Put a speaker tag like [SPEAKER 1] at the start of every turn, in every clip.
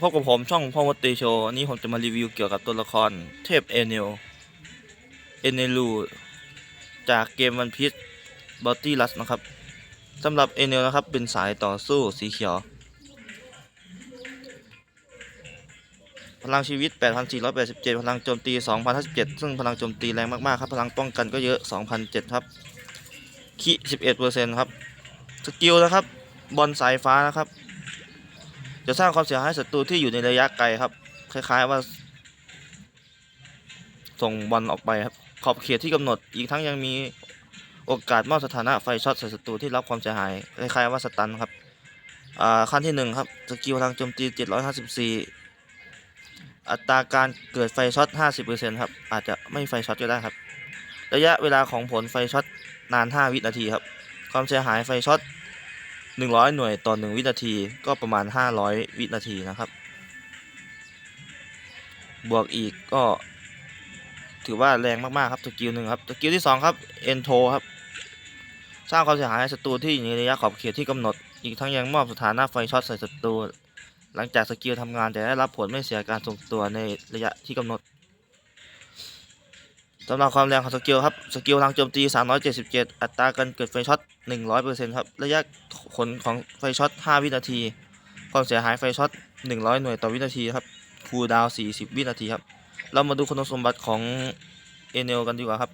[SPEAKER 1] พบกับผมช่องพ่อมดตีโชว์วันนี้ผมจะมารีวิวเกี่ยวกับตัวละครเทพเอเนลเอเนลูจากเกมวันพี e บอตตี้ลัสนะครับสำหรับเอเนลนะครับเป็นสายต่อสู้สีเขียว พลังชีวิต 8,487 พลังโจมตี 2,057 ซึ่งพลังโจมตีแรงมาก ๆ ครับ พลังป้องกันก็เยอะ 2,007 ครับคิ11%ครับ สกิลนะครับ บอลสายฟ้านะครับ จะสร้างความเสียหายศัตรูที่อยู่ในระยะไกลครับ คล้ายๆว่า ส่งบอลออกไปครับขอบเขตที่กำหนดอีกทั้งยังมีโอกาสมอบสถานะไฟช็อตใส่ศัตรูที่รับความเสียหายคล้ายๆว่าสตันครับอ่าขั้นที่หนึ่งครับ สกิลพลังโจมตี 754 อัตราการเกิดไฟช็อต 50%ครับ อาจจะไม่ไฟช็อตก็ได้ครับ ระยะเวลาของผลไฟช็อตนาน 5 วินาทีครับ ความเสียหายไฟช็อต 100 หน่วยต่อ 1 วินาทีก็ประมาณ 500 วินาทีนะครับ บวกอีกก็ ถือว่าแรงมาก ๆ ครับสกิลหนึ่งครับสกิลที่ 2 ครับเอนโทครับ สร้างความเสียหายให้ศัตรูที่อยู่ในระยะขอบเขตที่กำหนด อีกทั้งยังมอบสถานะไฟช็อตใส่ศัตรูหลังจากสกิลทำงานจะได้รับผลไม่เสียการทรงตัวในระยะที่กำหนด สำหรับความแรงของสกิลครับสกิลพลังโจมตี 377 อัตราการเกิดไฟช็อต 100%ครับระยะผลของไฟช็อต 5 วินาที ความเสียหายไฟช็อต 100 หน่วยต่อวินาทีครับคูลดาวน์40 วินาทีครับ เรามาดูคุณสมบัติของเอเนลกันดีกว่าครับ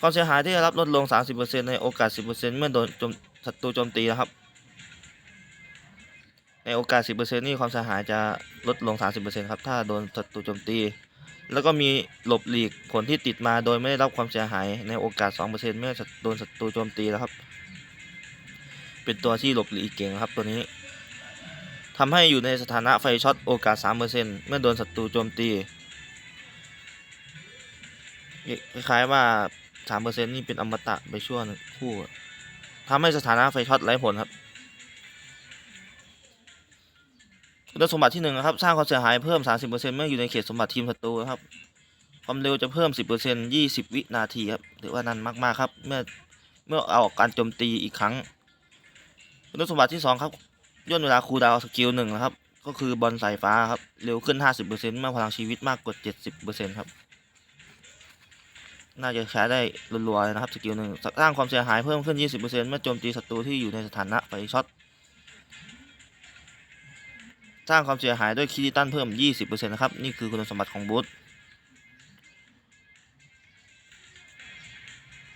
[SPEAKER 1] ความเสียหายที่ได้รับลดลง 30%ในโอกาส 10%เมื่อโดนศัตรูโจมตีนะครับ ในโอกาส 10%นี่ความเสียหายจะลดลง 30%ครับถ้าโดนศัตรูโจมตี แล้วก็มีหลบหลีกผลที่ติดมาโดยไม่ได้รับความเสียหายในโอกาส 2%เมื่อโดนศัตรูโจมตีแล้วครับ เป็นตัวที่หลบหลีกเก่งครับตัวนี้ทำให้อยู่ในสถานะไฟช็อตโอกาส 3%เมื่อโดนศัตรูโจมตีคล้ายๆว่า 3%นี่เป็นอมตะไปชั่วคู่ทำให้สถานะไฟช็อตไร้ผลครับ คุณสมบัติที่หนึ่งนะครับ สร้างความเสียหายเพิ่ม 30%เมื่ออยู่ในเขตสมบัติทีมศัตรูครับ ความเร็วจะเพิ่ม 10% 20 วินาทีครับถือว่านานมากๆครับ เมื่อเมื่อเอาออกการโจมตีอีกครั้ง คุณสมบัติที่สองครับย่นเวลาคูลดาวสกิลหนึ่งนะครับ ก็คือบอลสายฟ้าครับ เร็วขึ้น 50%เมื่อพลังชีวิตมากกว่า 70%ครับ น่าจะใช้ได้รัวๆนะครับสกิลหนึ่งสร้างความเสียหายเพิ่มขึ้น 20%เมื่อโจมตีศัตรูที่อยู่ในสถานะไฟช็อต สร้างความเสียหายด้วยคิริตันเพิ่ม 20%นะครับ นี่คือคุณสมบัติของบูท